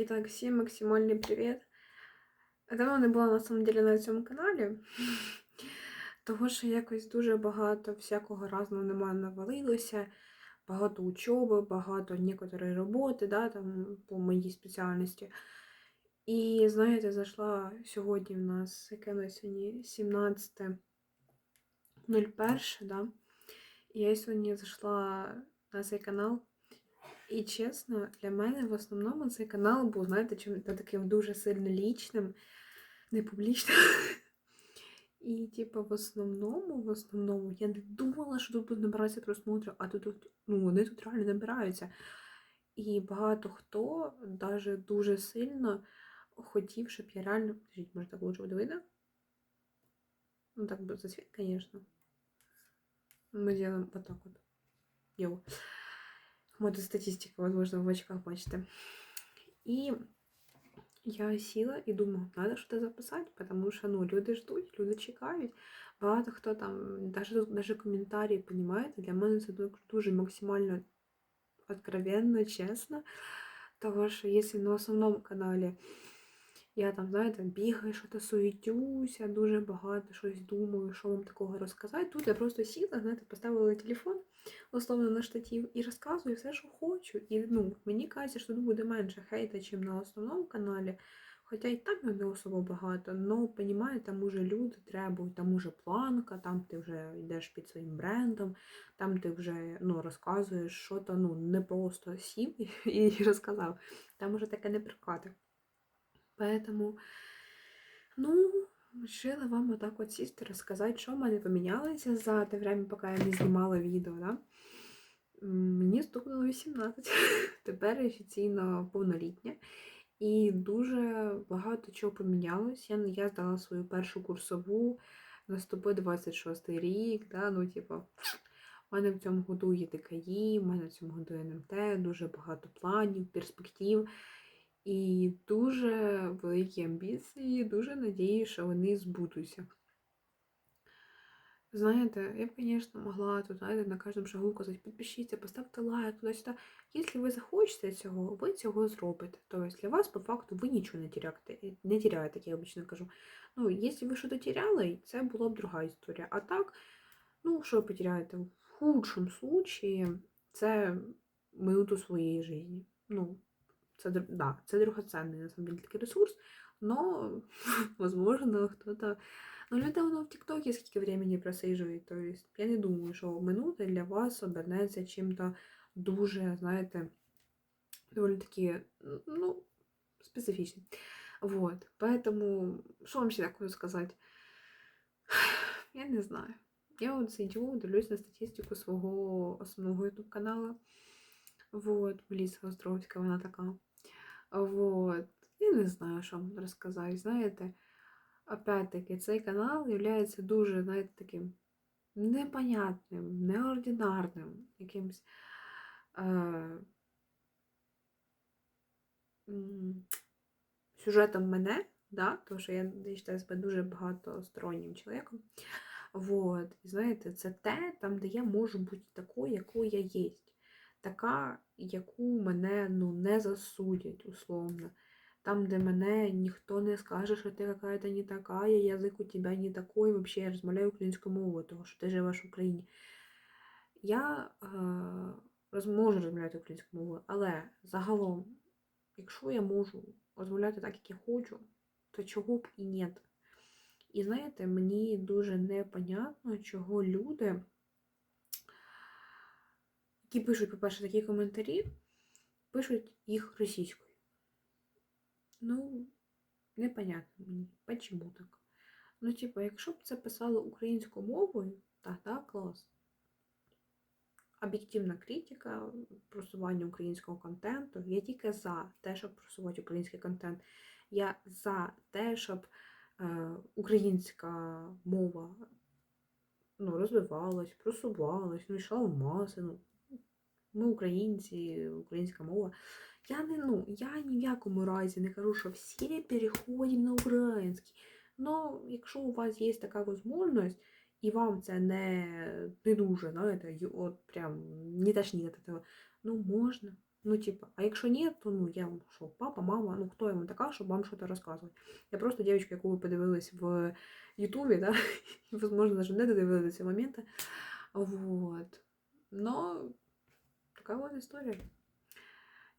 Итак, всім максимальний привіт. Давно не була на самом деле на цьому каналі, того що якось дуже багато всякого разного мене навалилося, багато учоби, багато некоторої роботи, да, там, по моїй спеціальності. І, знаєте, зайшла сьогодні в нас, яке сьогодні 17.01, да? І я сьогодні зайшла на цей канал. І чесно, для мене в основному цей канал був, знаєте, чим таким дуже сильно лічним, не публічним. І, типу, в основному, в основному, я не думала, що тут будуть набиратися просмотрів, а тут, ну, вони тут реально набираються. І багато хто навіть дуже сильно хотів, щоб я реально. Подождіть, може так лучше буде видно? Ну, так бы за цвет, конечно. Мы делаем вот так вот. Йоу. Вот и статистика, возможно, в очках бачите. И я сіла і думаю, треба щось записати, тому що ну, люди ждуть, люди чекають. Багато хто там, навіть, навіть коментарі, понімаєте, для мене це дуже максимально откровенно, чесно. Того що якщо на основному каналі я там, знаєте, бігаю, що-то суетюся, дуже багато щось думаю, що вам такого розказати. Тут я просто сіла, знаєте, поставила телефон условно на штатив і розказую все, що хочу. І ну, мені кажеться, що тут буде менше хейта, ніж на основному каналі. Хоча і там не особо багато, але, розумієте, там уже люди требують, там уже планка, там ти вже йдеш під своїм брендом, там ти вже ну, розказуєш що то ну, не просто сів і розказав. Там уже таке не прикати. Поэтому, ну, решила вам вот так вот сісти, розказати, що в мене помінялося за те время, поки я не знімала відео. Да? Мені стукнуло 18. Тепер офіційно повнолітня. І дуже багато чого помінялось. Я, я здала свою першу курсову, наступив 26 рік. Да? Ну, типу, у мене в цьому году є ДКІ, у мене в цьому году НМТ, дуже багато планів, перспектив. І дуже великі амбіції, дуже надію, що вони збудуться. Знаєте, я б, звісно, могла тут знаєте, на кожному шагу казати, підпишіться, поставте лайк, туди-сюди. Якщо ви захочете цього, ви цього зробите. Тобто для вас, по факту, ви нічого не теряєте, не теряєте, як я обично кажу. Ну, якщо ви щось теряли, це була б друга історія. А так, ну, що ви потеряєте? В худшому случаї це минуту своєї житті. Ну, це да, це другоценний на такий ресурс, но, возможно, хто-то. Ну, люди воно в ТикТоке скільки времени просижують. То я не думаю, що минута для вас обернеться чим-то дуже, знаєте, доволі таки, ну, специфічним. Вот. Поэтому, що вам ще такое сказати? Я не знаю. Я от сидю, дивлюсь на статистику свого основного YouTube каналу. Вот, Ліса Островська, вона така. Вот. Я не знаю, що вам розказати. Знаєте, опять-таки, цей канал є дуже, знаєте, таким непонятним, неординарним, якимось е, сюжетом мене, да? тому що я вважаю себе дуже багатостороннім чоловіком. Вот. І знаєте, це те, там, де я можу бути такою, якою я є така, яку мене ну, не засудять, условно. Там, де мене ніхто не скаже, що ти какая-то не така, язик у тебе не такий, взагалі я розмовляю українською мовою, тому що ти живеш в Україні. Я е, можу розмовляти українською мовою, але загалом, якщо я можу розмовляти так, як я хочу, то чого б і ні. І знаєте, мені дуже непонятно, чого люди які пишуть, по-перше, такі коментарі, пишуть їх російською. Ну, непонятно мені, почему так. Ну, типу, якщо б це писало українською мовою, так, так, клас. Об'єктивна критика, просування українського контенту. Я тільки за те, щоб просувати український контент. Я за те, щоб е, українська мова ну, розвивалась, просувалась, ну, йшла в маси. Ну, ми українці, українська мова. Я не ну, я ні в якому разі не кажу, що всі переходимо на український. Ну, якщо у вас є така можливість, і вам це не не дуже, знаєте, от прям не тошнить від цього, ну можна, Ну, типа, а якщо ні, то ну я вам що, папа, мама, ну хто я вам така, щоб вам щось розказувати. Я просто дівчинка, яку ви подивились в Ютубі, да, і, возможно, навіть не додивилися до цього. Вот. Но такая вот история.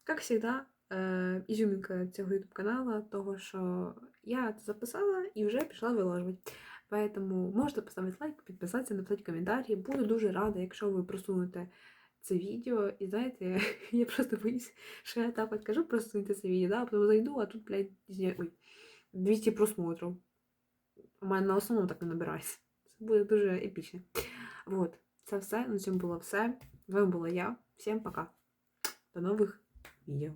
Как всегда, е, ізюмінка цього YouTube каналу, того, що я це записала і вже пішла вилажувати. Поэтому можете поставити лайк, підписатися, написати коментарі. Буду дуже рада, якщо ви просунете це відео. І знаєте, я просто боюсь, що я так кажу, просуньте це відео, да, потім зайду, а тут, блядь, ой, 200 просмотрів. У мене на основному так не набирається. Це буде дуже епічно. Вот, це все. На цьому було все. З вами була я. Всім пока. До новых відео.